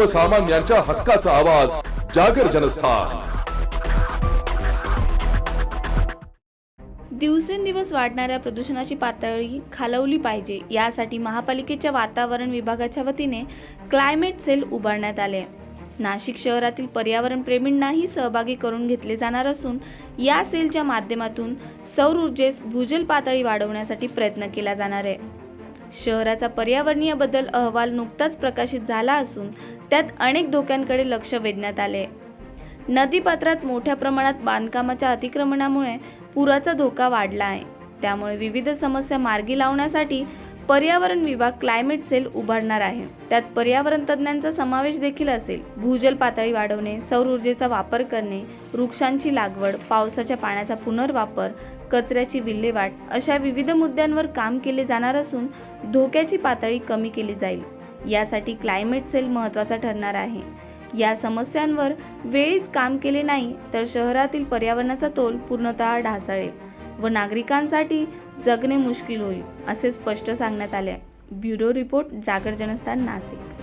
सर्वसामान्यांच्या हक्काचा आवाज जागर जनस्थान. दिवसेंदिवस वाढणाऱ्या प्रदूषणाची पातळी खालवली पाहिजे यासाठी महापालिकेच्या वातावरण विभागाच्या वतीने क्लायमेट सेल उभारण्यात आले. नाशिक शहरातील पर्यावरण प्रेमींनाही सहभागी करून घेतले जाणार असून या सेलच्या माध्यमातून सौर ऊर्जेस भूजल पातळी वाढवण्यासाठी प्रयत्न केला जाणार आहे. शहराचा पर्यावरणीय बदल अहवाल नुकताच प्रकाशित झाला असून त्यात अनेक धोक्यांकडे लक्ष वेधण्यात आले. नदीपात्रात मोठ्या प्रमाणात बांधकामाच्या अतिक्रमणामुळे पुराचा धोका वाढला आहे. त्यामुळे विविध समस्या मार्गी लावण्यासाठी पर्यावरण विभाग क्लायमेट सेल उभारणार आहे. त्यात पर्यावरण तज्ज्ञांचा समावेश देखील असेल. भूजल पातळी वाढवणे सौर ऊर्जेचा वापर करणे वृक्षांची लागवड पावसाच्या पाण्याचा पुनर्वापर कचऱ्याची विल्हेवाट अशा विविध मुद्द्यांवर काम केले जाणार असून धोक्याची पातळी कमी केली जाईल. यासाठी क्लायमेट सेल महत्त्वाचा ठरणार आहे. या समस्यांवर वेळीच काम केले नाही तर शहरातील पर्यावरणाचा तोल पूर्णतः ढासळेल. व नागरिकांसाठी जगणे मुश्किल होईल असे स्पष्ट सांगण्यात आले आहे. ब्युरो रिपोर्ट जागर जनस्थान नाशिक.